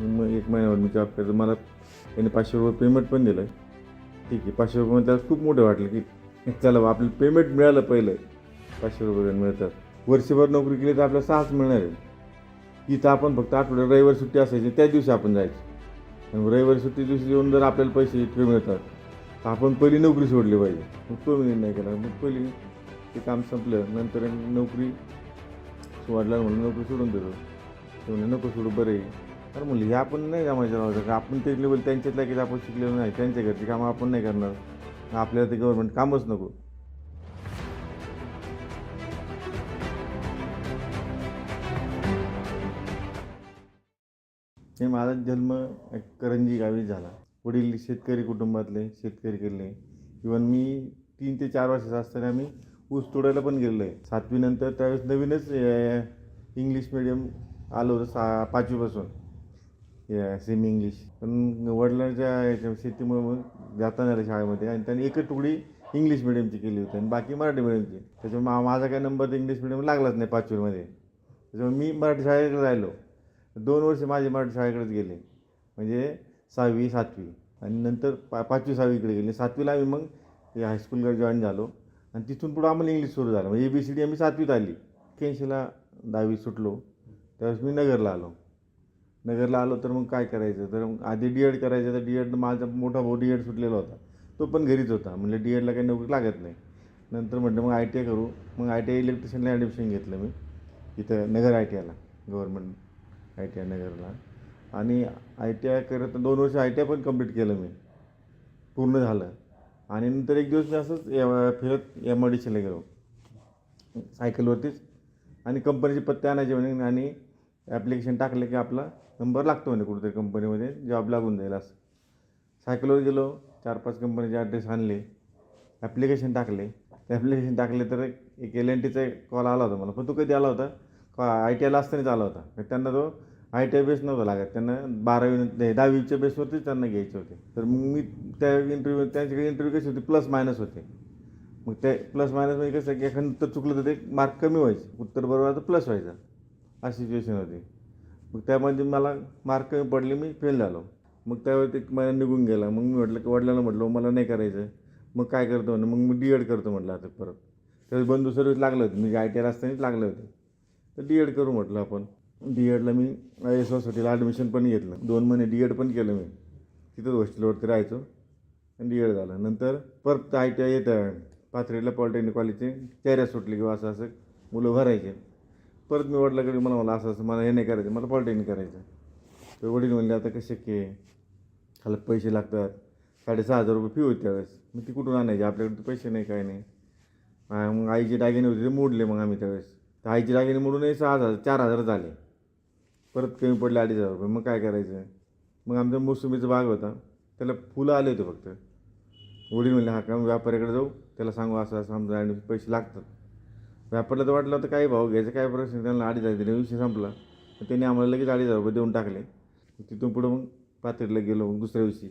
मग एक महिन्यावर मी जॉब करतो मला त्यांनी पाचशे रुपये पेमेंट पण दिलं ठीक आहे पाचशे रुपये त्याला खूप मोठं वाटलं की चला बा, आपलं पेमेंट मिळालं पहिलं. पाचशे रुपये मिळतात वर्षभर नोकरी केली तर आपल्याला सहाच मिळणार आहे. इथं आपण फक्त आठवड्यात रविवार सुट्टी असायची त्या दिवशी आपण जायचं. आणि रविवारी सुट्टी दिवशी येऊन जर आपल्याला पैसे इतके मिळतात तर आपण पहिली नोकरी सोडली पाहिजे. मग तो मी निर्णय केला. मग पहिली ते काम संपलं नंतर नोकरी सोडला म्हणून नोकरी सोडून देतो. ते म्हणले नको सोडू बरं आहे. तर म्हणलं हे आपण नाही जमायचं राहतं का आपण ते लेवल त्यांच्यातल्या की आपण शिकलेलो नाही. त्यांच्या घरची कामं आपण नाही करणार. आपल्याला ते गव्हर्नमेंट कामच नको. हे माझा जन्म करंजी गावी झाला. वडील शेतकरी कुटुंबातले शेतकरी केले. इवन मी तीन ते चार वर्षाचा असताना मी ऊस तोडायला पण गेलेलो आहे. सातवीनंतर त्यावेळेस नवीनच इंग्लिश मिडियम आलो होतं सा पाचवीपासून. सेमी इंग्लिश पण वडिलांच्या याच्या शेतीमुळे मग जाता नाही शाळेमध्ये. आणि त्यांनी एकच तुकडी इंग्लिश मिडियमची केली होती. आणि बाकी मराठी मिडियमची त्याच्यामुळे मा माझा काय नंबर इंग्लिश मिडियम लागलाच नाही पाचवीमध्ये. त्याच्यामुळे मी मराठी शाळेकडे राहिलो. दोन वर्ष माझे मराठी शाळेकडेच गेले. म्हणजे सहावी सातवी. आणि नंतर पा पाचवी सहावीकडे गेले. सातवीला आम्ही मग ते हायस्कूलकडे जॉईन झालो. आणि तिथून पुढं आम्हाला इंग्लिश सुरू झालं. म्हणजे ए बी सी डी आम्ही सातवीत आली. एक्क्याऐंशीला दहावी सुटलो. त्यावेळेस मी नगरला आलो. नगरला आलो तर मग काय करायचं? तर मग आधी डी एड करायचं. तर डी एड माझा मोठा भाऊ डी एड सुटलेला होता. तो पण घरीच होता. म्हणजे डी एडला काही नोकरी लागत नाही. नंतर म्हटलं मग आय टी आय करू. मग आय टी आय इलेक्ट्रिशियनला ॲडमिशन घेतलं मी. इथं नगर आय टी आयला गव्हर्नमेंट आय टी आय नगरला. आणि आय टी आय करत दोन वर्ष आय टी आय पण कंप्लीट केलं मी. पूर्ण झालं. आणि नंतर एक दिवस मी असंच या- फिरत एम आय डी सीला गेलो. सायकलवरतीच. आणि कंपनीचे पत्ते आणायचे म्हणे आणि ॲप्लिकेशन टाकलं की आपला नंबर लागतो म्हणे कुठेतरी कंपनीमध्ये जॉब लागून जाईल असं. सायकलवर गेलो चार पाच कंपनीचे ॲड्रेस आणले ॲप्लिकेशन टाकले. ते ॲप्लिकेशन टाकले तर एक एल एन टीचा कॉल आला होता मला. पण तो कधी आला होता? का आय टी आयला असतानाच आला होता. त्यांना तो आय टी आय बेस नव्हता लागत. त्यांना बारावी नाही, दहावीच्या बेसवरतीच त्यांना घ्यायचे होते. तर मग मी त्या इंटरव्ह्यू त्यांच्याकडे इंटरव्ह्यू कशी होती? प्लस मायनस होते. मग ते प्लस मायनसमध्ये म्हणजे कसं की एखादं उत्तर चुकलं तर ते मार्क कमी व्हायचे. उत्तर बरोबर तर प्लस व्हायचा. अशी सिच्युएशन होती. मग त्यामध्ये मला मार्क कमी पडले मी फेल झालो. मग त्यावेळी मला महिना निघून गेला. मग मी म्हटलं की वडिलांना म्हटलं मला नाही करायचं मग काय करतो म्हणून मग मी डी एड करतो म्हटलं आता परत. त्यावेळेस बंधू सर्विस लागलं होतं. मी आय टी आर असतानाच लागलं होतं. तर डी एड करू म्हटलं आपण. डी एडला मी आय एस सोसायटीला ॲडमिशन पण घेतलं. दोन महिने डी एड पण केलं मी. तिथंच हॉस्टेलवरती राहायचो. आणि डी एड झालं. नंतर परत आय टी आय येतं. पाथरीला पॉलिटेक्निक कॉलेजचे चेहऱ्या सुटले किंवा असं असं मुलं भरायचे. परत मी वडिलाकडे मला मला असं असं मला हे नाही करायचं मला पॉलिटेक्निक करायचं. तर वडील म्हणले आता कसं शक्य आहे? खाली पैसे लागतात. साडेसहा हजार रुपये फी होती त्यावेळेस. मग ती कुठून आणायची? आपल्याकडे पैसे नाही काय नाही. मग आईचे दागिने होते ते मोडले मग आम्ही त्यावेळेस. तर आईचे दागिने मोडूनही सहा हजार चार हजार झाले. परत कमी पडले अडीच हजार रुपये. मग काय करायचं? मग आमचा मोसंबीचा बाग होता. त्याला फुलं आले होते फक्त. वडील म्हणले हा का व्यापाऱ्याकडे जाऊ. त्याला सांगू असं असं आमचं आणि पैसे लागतात. व्यापाऱ्याला तर वाटलं होतं काही भाव घ्यायचं काय प्रश्न त्यांना अडीच हजार दिले विषय संपला. मग त्यांनी आम्हाला लगेच अडीच हजार रुपये देऊन टाकले. तिथून पुढं मग पाथरीला गेलो मग दुसऱ्या दिवशी.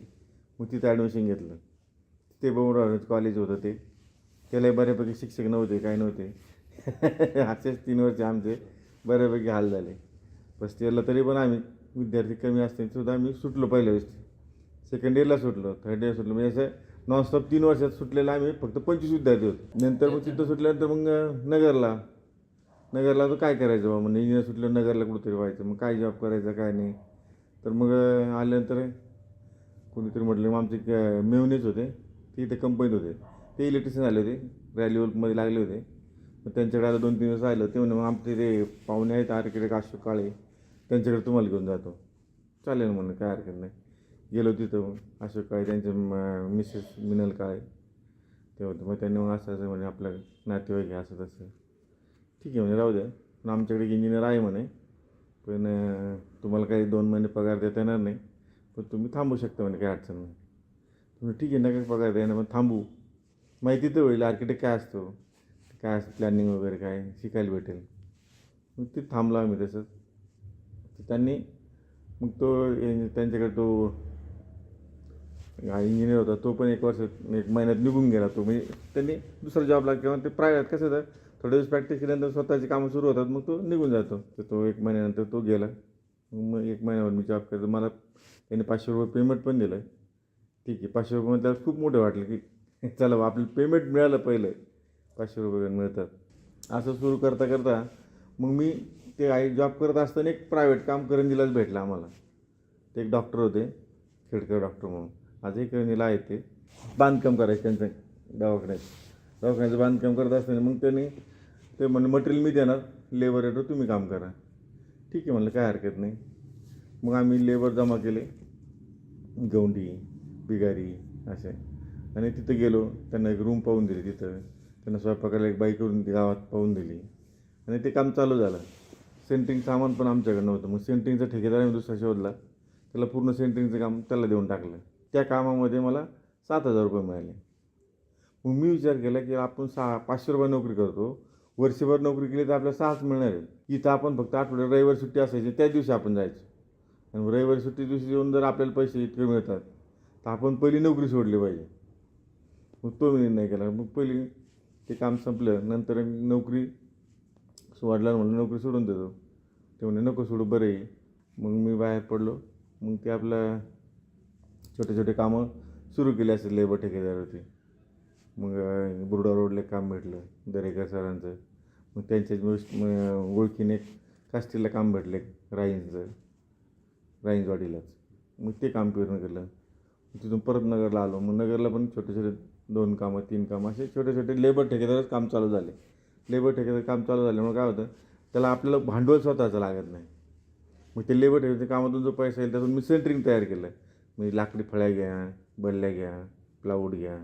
मग तिथं ॲडमिशन घेतलं. ते बघून कॉलेज होतं ते. त्यालाही बऱ्यापैकी शिक्षक नव्हते काय नव्हते. असेच तीन वर्ष आमचे बऱ्यापैकी हाल झाले. फर्स्ट इयरला तरी पण आम्ही विद्यार्थी कमी असते सुद्धा आम्ही सुटलो पहिल्या वेळेस. सेकंड इयरला सुटलो थर्ड इयर सुटलो. म्हणजे असं नॉनस्टॉप तीन वर्षात सुटलेला आम्ही फक्त पंचवीस विद्यार्थी होतो. नंतर मग तिथं सुटल्यानंतर मग नगरला. नगरला तर काय करायचं बा म्हणजे इंजिनियर सुटलं नगरला कुठंतरी व्हायचं. मग काय जॉब करायचा काय नाही. तर मग आल्यानंतर कोणीतरी म्हटलं मग आमचे मेवनेच होते. ते इथे कंपनीत होते. ते इलेक्ट्रिशियन आले होते. रॅलीवलमध्ये लागले होते. मग त्यांच्याकडे आता दोन तीन दिवस राहिलं. ते म्हणे मग आमचे ते पाहुणे आहेत आर्किटेक्ट अशोक काळे. त्यांच्याकडे तुम्हाला घेऊन जातो. चालेल म्हणलं काय हरकत नाही. गेलो तिथं असं अशोक काळे त्यांचे म- मिसेस मिनल काळे ते होते मग त्यांनी मग असं असं म्हणे आपलं नातेवाईक आहे असं तसं ठीक आहे म्हणजे राहू द्या. पण आमच्याकडे एक इंजिनियर आहे म्हणे. पण तुम्हाला काही दोन महिने पगार देता येणार नाही. पण तुम्ही थांबू शकता म्हणे काही अडचण नाही. तुम्ही ठीक आहे नका पगार द्या ना मग थांबू. माहिती तर होईल आर्किटेक्ट काय असतो? काय असतं प्लॅनिंग वगैरे काय? शिकायला भेटेल. मग ते थांबला आम्ही तसंच. त्यांनी मग तो त्यांच्याकडे तो इंजिनियर होता तो पण एक वर्ष एक महिन्यात निघून गेला तो. म्हणजे त्यांनी दुसरा जॉब लागला किंवा ते प्रायव्हेट कसं होतं थोडे दिवस प्रॅक्टिस केल्यानंतर स्वतःची कामं सुरू होतात मग तो निघून जातो. तर तो एक महिन्यानंतर तो गेला. मग एक महिन्यावर मी जॉब करतो मला त्याने पाचशे रुपये पेमेंट पण दिलं ठीक आहे पाचशे रुपये त्याला खूप मोठं वाटलं की चला बा, आपलं पेमेंट मिळालं पहिलं. पाचशे रुपये मिळतात. असं सुरू करता करता मग मी ते आई जॉब करत असताना एक प्रायव्हेट काम करंजीलाच भेटलं आम्हाला. ते एक डॉक्टर होते खेडकर डॉक्टर म्हणून. आजही करंजीला आहेत ते बांधकाम करायचं त्यांचं दवाखान्याचं दवाखान्याचं बांधकाम करत असताना मग त्यांनी ते म्हणलं मटेरियल मी देणार लेबर येतो तुम्ही काम करा. ठीक आहे म्हणलं काय हरकत नाही. मग आम्ही लेबर जमा केले गौंडी बिगारी असे. आणि तिथं गेलो त्यांना एक रूम पाहून दिली तिथं. त्यांना स्वयंपाकाला एक बाई करून ती गावात पाहून दिली. आणि ते काम चालू झालं. सेंटिंग सामान पण आमच्याकडे नव्हतं. मग सेंटिंगचा ठेकेदार आम्ही दुसरा शोधला. त्याला पूर्ण सेंटिंगचं काम त्याला देऊन टाकलं. त्या कामामध्ये मला सात हजार रुपये मिळाले. मग मी विचार केला की आपण सहा पाचशे रुपये नोकरी करतो. वर्षभर नोकरी केली तर आपल्याला सहाच मिळणार आहे इथं आपण फक्त आठवड्यात रविवार सुट्टी असायची त्या दिवशी आपण जायचो. आणि रविवार सुट्टी दिवशी येऊन जर आपल्याला पैसे इतके मिळतात तर आपण पहिली नोकरी सोडली पाहिजे. मग तो मी निर्णय केला. मग पहिली ते काम संपलं नंतर नोकरी सोडला म्हणून नोकरी सोडून देतो. ते म्हणे नको सोडू बरं आहे. मग मी बाहेर पडलो. मग ते आपलं छोटे छोटे कामं सुरू केले असेल लेबर ठेकेदारवरती. मग बुर्डा बुरडा रोडला एक काम भेटलं दरेकर सरांचं. मग त्यांच्याच ओळखीने एक काम भेटलं एक राईंचं राईंजवाडीलाच. मग ते काम पूर्ण केलं. तिथून परत नगरला आलो. मग नगरला पण छोटे छोटे दोन कामं तीन कामं असे छोटे छोटे लेबर ठेकेदारच काम चालू झाले. लेबर ठेकेदार काम चालू झाल्यामुळे काय होतं त्याला आपल्याला भांडवल स्वतःचं लागत नाही. मग ते लेबर ठेकेदार कामातून जो पैसा येईल त्यातून मी सेंटरिंग तयार केलं. म्हणजे लाकडी फळ्या घ्या बल्ल्या घ्या प्लाऊड घ्या.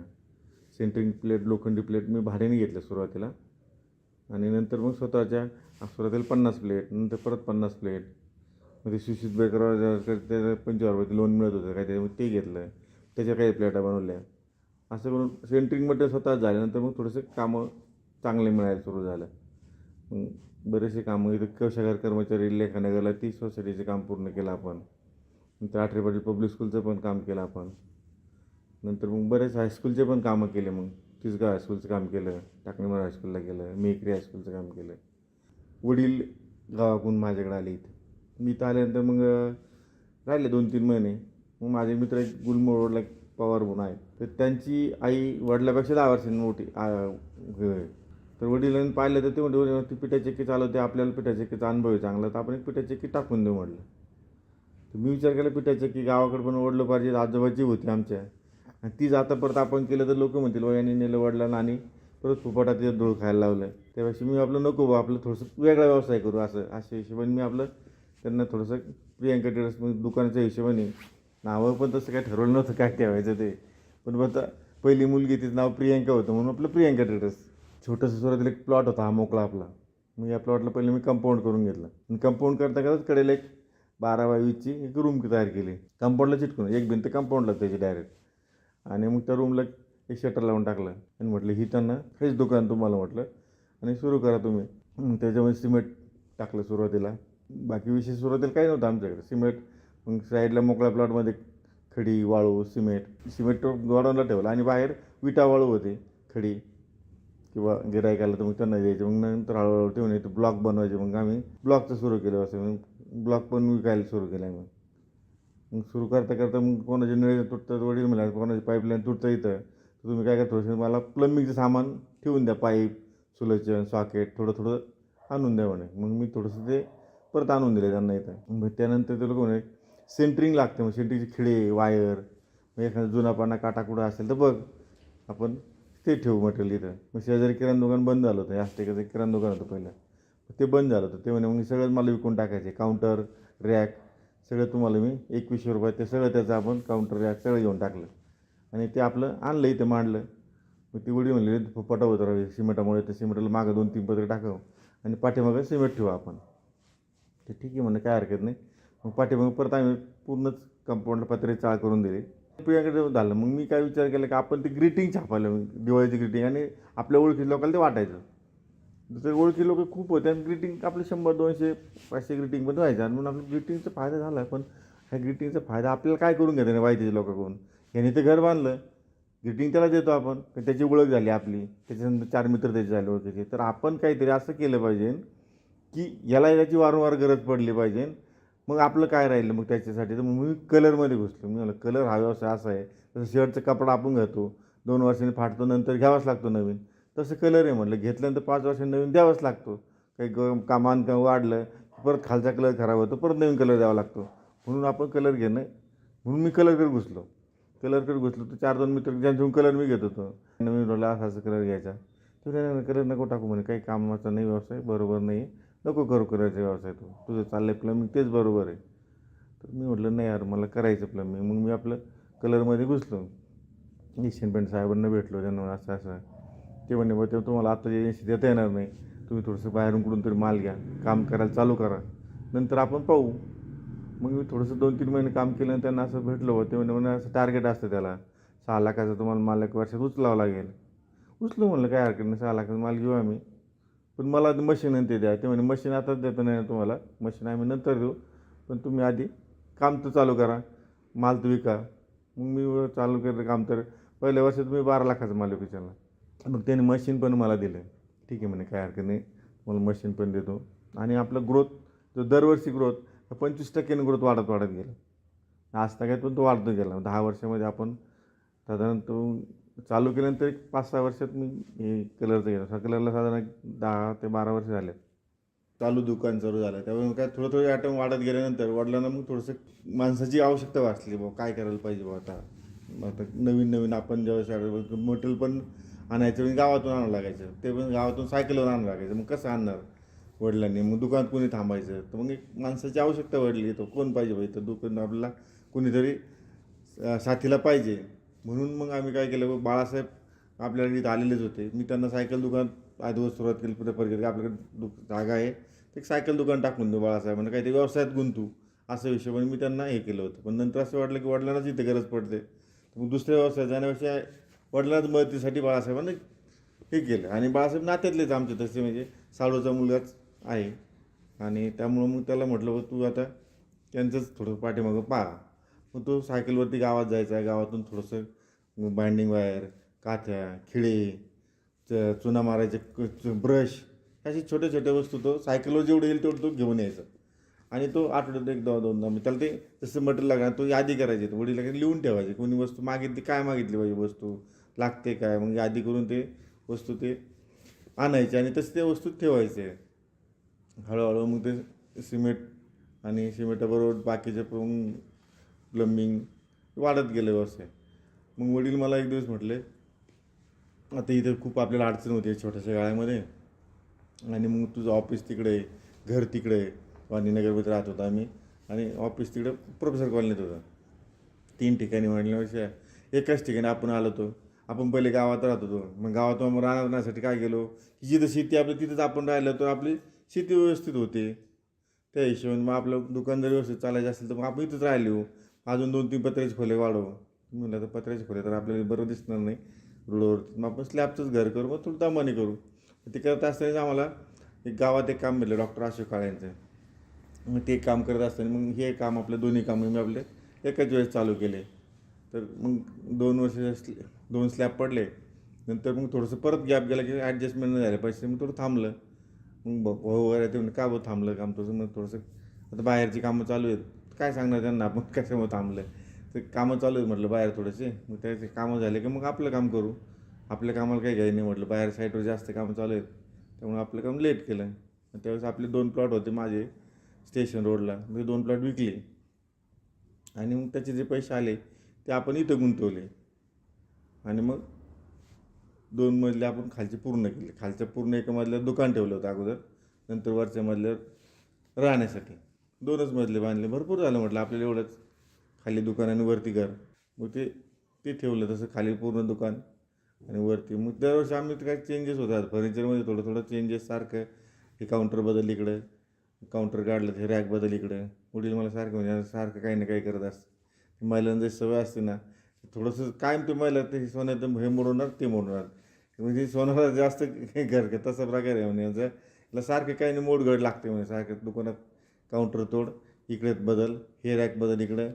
सेंटरिंग प्लेट लोखंडी प्लेट मी भाड्याने घेतलं सुरुवातीला. आणि नंतर मग स्वतःच्या सुरुवातीला पन्नास प्लेट नंतर परत पन्नास प्लेट मग ते सुशित बेकरवर त्याचं पंचवीस रुपये लोन मिळत होतं काय मग ते घेतलं. त्याच्या काही प्लेटा बनवल्या. असं करून सेंटरिंग मटेरियल स्वतः झाल्यानंतर मग थोडंसं कामं चांगले मिळायला सुरू झालं. मग बरेचसे कामं इथं कशागार कर्मचारी लेखानगरला ती सोसायटीचे काम पूर्ण केलं आपण. नंतर आठरे पाटील पब्लिक स्कूलचं पण काम केलं आपण. नंतर मग बरेच हायस्कूलचे पण कामं केले मग. तिसगाव हायस्कूलचं काम केलं टाकणीमार हायस्कूलला केलं मेकरी हायस्कूलचं काम केलं. वडील गावाकडून माझ्याकडे आले इथं. मी इथं आल्यानंतर मग राहिले दोन तीन महिने. मग माझे मित्र एक गुलमोड रोडला एक पवार म्हणून आहेत. तर त्यांची आई वडिलापेक्षा दहा वर्षांनी मोठी हे. तर वडिलांनी पाहिलं तर ते म्हणते ती चालवते आपल्याला पिठा चक्कीचा अनुभव आहे चांगला तर आपण एक पिठाचे टाकून देऊ म्हटलं तर मी विचार केला पिठायचं की गावाकडे पण ओढलं पाहिजे आजोबाची होती आमच्या. आणि तीच आता परत आपण केलं तर लोक म्हणतील वयाने नेलं वडला आणि परत फुपाटात तिथं धूळ खायला लावलं. त्यापेक्षा मी आपलं नको बा आपलं थोडंसं वेगळा व्यवसाय करू असं अशा हिशोबाने मी आपलं त्यांना थोडंसं प्रियांका टेरस दुकानाच्या हिशोबाने नावं पण तसं काय ठरवलं नव्हतं काय ठेवायचं ते. पण बघता पहिली मुलगी तिचं नाव प्रियांका होतं म्हणून आपलं प्रियांका टेरस छोटंसं सुरुवातीला एक प्लॉट होता हा मोकळा आपला. मग या प्लॉटला पहिले मी कंपाऊंड करून घेतलं. आणि कंपाऊंड करता करताच कडेला एक बारा बाय वीसची एक रूम तयार केली. कंपाऊंडला चिटकून एक भिंत कंपाऊंडला त्याची डायरेक्ट आणि मग त्या रूमला एक शटर लावून टाकलं. आणि म्हटलं ही त्यांना हेच दुकान तुम्हाला म्हटलं. आणि सुरू करा तुम्ही. त्याच्यामध्ये सिमेंट टाकलं सुरुवातीला. बाकी विषय सुरुवातीला काही नव्हतं आमच्याकडे. सिमेंट मग साईडला मोकळ्या प्लॉटमध्ये खडी वाळू सिमेंट सिमेंट गोडाऊनला ठेवलं. आणि बाहेर विटा वाळू होते. खडी किंवा गिरायक आलं तर मग त्यांना द्यायचे. मग नंतर हळूहळू ठेवून येते ब्लॉक बनवायचे. मग आम्ही ब्लॉकचं सुरू केलं असं. मग ब्लॉक पण विकायला सुरू केला मग. मग सुरू करता करता मग कोणाचे नळे तुटतात वडील म्हणा कोणाची पाईपलाईन तुटतं इथं. तर तुम्ही काय करा थोडंसं मला प्लंबिंगचं सामान ठेवून द्या पाईप सुलचन सॉकेट थोडं थोडं आणून द्या म्हणे. मग मी थोडंसं ते परत आणून दिलं त्यांना इथं. मग त्यानंतर ते लोक म्हणे सेंटरिंग लागते मग सेंटरिंगचे खिळे वायर मग एखादा जुना पाना काटा कुठं असेल तर बघ आपण ते ठेवू मटेरियल इथं. मग शेजारी किराणा दुकान बंद झालं होतं यास्टेकाचं किराणा दुकान होतं पहिलं. ते बंद झालं होतं. ते म्हणे मग हे सगळं मला विकून टाकायचे. काउंटर रॅक सगळं तुम्हाला मी एकवीसशे रुपये ते सगळं त्याचं आपण काउंटर रॅक सगळं घेऊन टाकलं. आणि ते आपलं आणलं इथे मांडलं. मग ती उडी म्हणली फुपाटा राहावी राव सिमेंटामुळे ते सिमेंटला मागं दोन तीन पत्र टाकावं आणि पाठीमागं सिमेंट ठेवू आपण. ते ठीक आहे म्हणलं काय हरकत नाही. मग पाठीमागं परत आम्ही पूर्णच कंपाऊंडला पत्रे चाळ करून दिले. प्रियाकडे झालं. मग मी काय विचार केला की आपण ते ग्रीटिंग छापायला दिवाळीची ग्रीटिंग आणि आपल्या ओळखी लोकांना ते वाटायचं. दुसरे ओळखी लोक खूप होते आणि ग्रीटिंग आपले शंभर दोनशे पाचशे ग्रीटिंग पण व्हायचं. आणि म्हणून आपल्या ग्रीटिंगचा फायदा झाला. पण ह्या ग्रीटिंगचा फायदा आपल्याला काय करून घेते वाईटीच्या लोकांकडून? यांनी ते घर बांधलं. ग्रीटिंग त्याला देतो आपण. पण त्याची ओळख झाली आपली. त्याच्यानंतर चार मित्र त्याचे झाले ओळखीचे. तर आपण काहीतरी असं केलं पाहिजे की याला याची वारंवार गरज पडली पाहिजे. मग आपलं काय राहिलं मग त्याच्यासाठी? तर मग मी कलरमध्ये घुसलो. मी म्हणलं कलर हा व्यवसाय असा आहे. तसं शर्टचा कपडा आपण घेतो दोन वर्षांनी फाटतो. नंतर घ्यावाच लागतो नवीन. तसं कलर आहे म्हटलं घेतल्यानंतर पाच वर्ष नवीन द्यावाच लागतो. काही ग कामान का वाढलं परत खालचा कलर खराब होतो परत नवीन कलर द्यावा लागतो. म्हणून आपण कलर घेणं म्हणून मी कलरकडे घुसलो. कलरकडे घुसलो तर चार दोन मित्र ज्यांच्याकडून कलर मी घेत होतो. नवीन रोला असा असा कलर घ्यायचा. तर कलर नको टाकू म्हणे. काही कामाचा नाही व्यवसाय बरोबर नाही आहे. नको करू करायचा व्यवसाय तो. तुझं चाललं आहे प्लंबिंग तेच बरोबर आहे. तर मी म्हटलं नाही यार मला करायचं प्लंबिंग मग मी आपलं कलरमध्ये घुसलो. एशियन पेंट साहेबांना भेटलो त्यांना असं असं ते म्हणे बा ते तुम्हाला आता एजन्सी देता येणार नाही तुम्ही थोडंसं बाहेरून कुठून तरी माल घ्या काम करायला चालू करा. नंतर आपण पाहू. मग मी थोडंसं दोन तीन महिने काम केलं आणि त्यांना असं भेटलं होतं. ते म्हणे म्हणे असं टार्गेट असतं त्याला. सहा लाखाचं तुम्हाला माल एक वर्षात उचलावं लागेल. उचलू म्हणलं काय हरकत नाही सहा लाखाचा माल घेऊ आम्ही. पण मला मशीन आणि ते द्या. ते म्हणे मशीन आताच देतं नाही तुम्हाला. मशीन आम्ही नंतर देऊ. पण तुम्ही आधी काम तर चालू करा. माल तर विका. मग मी चालू केलं काम तर पहिल्या वर्षात मी बारा लाखाचा माल विचारला मग त्याने मशीन पण मला दिलं. ठीक आहे म्हणे काय हरकत नाही. मला मशीन पण देतो. आणि आपलं ग्रोथ जो दरवर्षी ग्रोथ पंचवीस टक्क्याने ग्रोथ वाढत वाढत गेला. आज काय पण तो वाढतो गेला. दहा वर्षामध्ये आपण साधारण तो चालू केल्यानंतर एक पाच सहा वर्षात मी हे कलरचं गेलो सा कलरला साधारण दहा ते बारा वर्ष झाले चालू दुकान चालू झालं. त्यामुळे काय थोडं थोडं आयटम वाढत गेल्यानंतर वडिलांना मग थोडंसं माणसाची आवश्यकता वाचली बाबा काय करायला पाहिजे बाबा आता? मग आता नवीन नवीन आपण जेव्हा मटेरियल पण आणायचं म्हणजे गावातून आणावं लागायचं. ते पण गावातून सायकलवर आणावं लागायचं. मग कसं आणणार वडिलांनी? मग दुकानात कोणी थांबायचं? तर मग एक माणसाची आवश्यकता वाढली तो कोण पाहिजे भाई तर दुकान आपल्याला कोणीतरी साथीला पाहिजे. म्हणून मग आम्ही काय केलं? बाळासाहेब आपल्याकडे इथं आलेलेच होते. मी त्यांना सायकल दुकान आधी सुरुवात केली. प्रेफर केली आपल्याकडे दु जागा आहे. ते एक सायकल दुकान टाकून देऊ बाळासाहेबांना काही म्हणजे काहीतरी व्यवसायात गुंतू असं हिशोबाने मी त्यांना हे केलं होतं. पण नंतर असं वाटलं की वडिलांनाच इथे गरज पडते. मग दुसऱ्या व्यवसायात जाण्यापेक्षा वडिलांच मदतीसाठी बाळासाहेबांनी हे केलं. आणि बाळासाहेब नात्यातलेच आमचे तसे म्हणजे साडूचा मुलगाच आहे. आणि त्यामुळं मग त्याला म्हटलं बा तू आता त्यांचंच थोडं पाठीमागं पाहा. मग तो सायकलवरती गावात जायचा. गावातून थोडंसं बाइंडिंग वायर काथ्या खिळे च चुना मारायचे क- च- ब्रश अशी छोट्या छोट्या वस्तू तो सायकलवर जेवढं येईल तेवढं तो घेऊन यायचा. आणि तो आठवड्यात एकदा दोनदा मग त्याला ते जसं मटेरियल लागणार तो यादी करायची. वडील लिहून ठेवायचे. कोणी वस्तू मागितली काय मागितली पाहिजे वस्तू? लागते काय? मग यादी करून ते वस्तू ते आणायचे आणि तसे ते वस्तू ठेवायचे. हळूहळू मग ते सिमेंट आणि सिमेंटाबरोबर बाकीचे पण प्लंबिंग वाढत गेलं व्यवसाय मग वडील मला एक दिवस म्हटले आता इथं खूप आपल्याला अडचण होती छोट्याशा गाळ्यामध्ये आणि मग तुझं ऑफिस तिकडे घर तिकडे आहे. वाणीनगरमध्ये राहत होता आम्ही आणि ऑफिस तिकडे प्रोफेसर कॉलनीत होतं. तीन ठिकाणी म्हणल्यापेक्षा एकाच ठिकाणी आपण आलो होतो. आपण पहिले गावात राहत होतो. मग गावातून मग राहण्यासाठी काय गेलो की जिथं शेती आपली तिथंच आपण राहिलं तर आपली शेती व्यवस्थित होते. त्या हिशोबाने मग आपलं दुकान जर व्यवस्थित चालायचं असेल तर मग आपण इथंच राहिलो. अजून दोन तीन पत्र्याचे खोले वाढव. म्हणलं तर पत्र्याचे खोले तर आपल्याला बरं दिसणार नाही. रोडवर मग आपण स्लॅबचंच घर करू मग थोडं दमाने करू ते करत असताना आम्हाला एक गावात एक काम भेटलं डॉक्टर अशोक काळे यांचं. मग ते काम करत असताना मग हे काम आपलं दोन्ही कामं मी म्हणजे आपले एकाच वेळेस चालू केले. तर मग दोन वर्ष असले दोन स्लॅब पडले. नंतर मग थोडंसं परत गॅप गेला की ॲडजस्टमेंट नाही झाले. पैसे मग थोडं थांबलं. मग भाऊ वगैरे ते का बघ थांबलं काम तसं मग थोडंसं आता बाहेरची कामं चालू आहेत. काय सांगणार त्यांना? आपण कशामुळे थांबलं ते कामं चालू आहेत म्हटलं बाहेर थोडेसे. मग त्याचे कामं झाले की मग आपलं काम करू. आपल्या कामाला काही घ्यायला नाही म्हटलं बाहेर साईडवर जास्त कामं चालू आहेत. त्यामुळे आपलं काम लेट केलं. मग त्यावेळेस आपले दोन प्लॉट होते माझे स्टेशन रोडला मी दोन प्लॉट विकले. आणि मग त्याचे जे पैसे आले ते आपण इथं गुंतवले. आणि मग दोन मजले आपण खालचे पूर्ण केले. खालच्या पूर्ण एका मजल्यावर दुकान ठेवलं होतं अगोदर नंतर वरच्या मजल्यावर राहण्यासाठी. दोनच मजले बांधले. भरपूर झालं म्हटलं आपल्याला एवढंच. खाली दुकान आणि वरती घर. मग ते ते ठेवलं तसं खाली पूर्ण दुकान आणि वरती. मग दरवर्षी आम्ही ते काही चेंजेस होतात. फर्निचरमध्ये थोडं थोडं चेंजेस सारखं. हे काउंटर बदल इकडं काउंटर काढलं हे रॅक बदल इकडं. वडील मला सारखं म्हणजे सारखं काही ना काही करत असतं महिलांना जशी सवय असते ना थोडंसं कायम ते महिला ते सोन्यात हे मोडवणार ते मोडणार म्हणजे सोनाला जास्त हे घर का तसा प्रकार आहे म्हणजे यांचं याला सारखं काही नाही मोडगड लागते म्हणे. सारखं दुकानात काउंटर तोड इकडे बदल हे रॅक बदल इकडं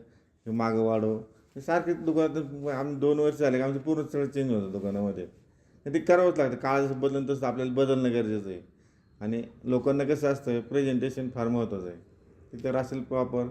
हे मागं वाढव. सारखे दुकानात आम्ही दोन वर्ष झाले की आमचं पूर्ण सगळं चेंज होतं दुकानामध्ये. ते करावंच लागतं. काळ जसं बदलून तसं आपल्याला बदलणं गरजेचं आहे. आणि लोकांना कसं असतं प्रेझेंटेशन फार महत्त्वाचं आहे. तिथं असेल प्रॉपर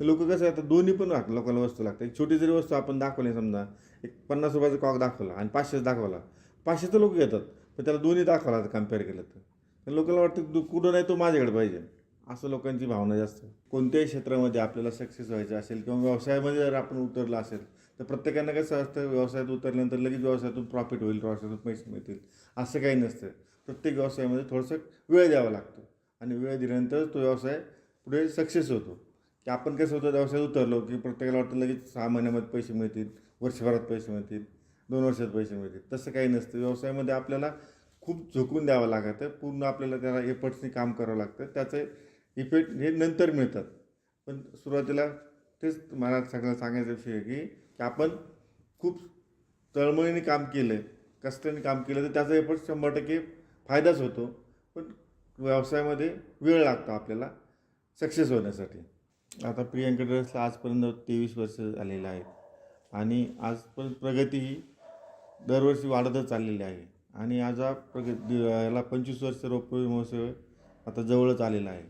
तर लोक कसं आता दोन्ही पण लोकांना वस्तू लागतात. एक छोटी जरी वस्तू आपण दाखवली समजा एक पन्नास रुपयाचा कॉक दाखवला आणि पाचशेच दाखवला पाचशेचं लोक घेतात पण त्याला दोन्ही दाखवला कंपेअर केलं तर. लोकांना वाटतं दु- कुठं नाही तो माझ्याकडे पाहिजे. असं लोकांची भावना जास्त कोणत्याही क्षेत्रामध्ये आपल्याला सक्सेस व्हायचं असेल किंवा व्यवसायामध्ये जर आपण उतरलं असेल तर प्रत्येकानं कसं असतं व्यवसायात उतरल्यानंतर लगेच व्यवसायातून प्रॉफिट होईल व्यवसायातून पैसे मिळतील. असं काही नसतं. प्रत्येक व्यवसायामध्ये थोडंसं वेळ द्यावा लागतो. आणि वेळ दिल्यानंतर तो व्यवसाय पुढे सक्सेस होतो. की आपण कसं होतं व्यवसायात उतरलो की प्रत्येकाला वाटतं लगेच सहा महिन्यामध्ये पैसे मिळतील वर्षभरात पैसे मिळतील दोन वर्षात पैसे मिळतील. तसं काही नसतं. व्यवसायामध्ये आपल्याला खूप झोकून द्यावं लागतं. पूर्ण आपल्याला त्याला एफर्ट्सनी काम करावं लागतं. त्याचे इफेक्ट हे नंतर मिळतात. पण सुरुवातीला तेच मला सगळं सांगायचा विषय आहे की की आपण खूप तळमळीने काम केलं कष्टाने काम केलं तर त्याचा एफर्ट शंभर टक्के फायदाच होतो. पण व्यवसायामध्ये वेळ लागतो आपल्याला सक्सेस होण्यासाठी. आता प्रियंका ड्रेसला आजपर्यंत तेवीस वर्ष झालेलं आहे. आणि आजपर्यंत प्रगती ही दरवर्षी वाढतच चाललेली आहे. आणि आज हा प्रगती याला पंचवीस वर्ष रोपवे महोत्सव आता जवळच आलेला आहे.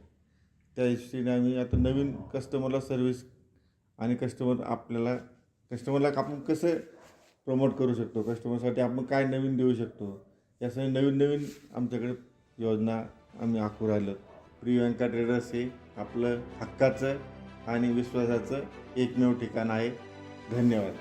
त्या हिशोबाने आम्ही आता नवीन कस्टमरला सर्व्हिस आणि कस्टमर आपल्याला कस्टमरला आपण कसं प्रमोट करू शकतो? कस्टमरसाठी आपण काय नवीन देऊ शकतो? यासाठी नवीन नवीन आमच्याकडे योजना आम्ही आखू राहिलो. प्रियंका ट्रेडर्स हे आपलं हक्काचं आणि विश्वासाचं एकमेव ठिकाण आहे. धन्यवाद.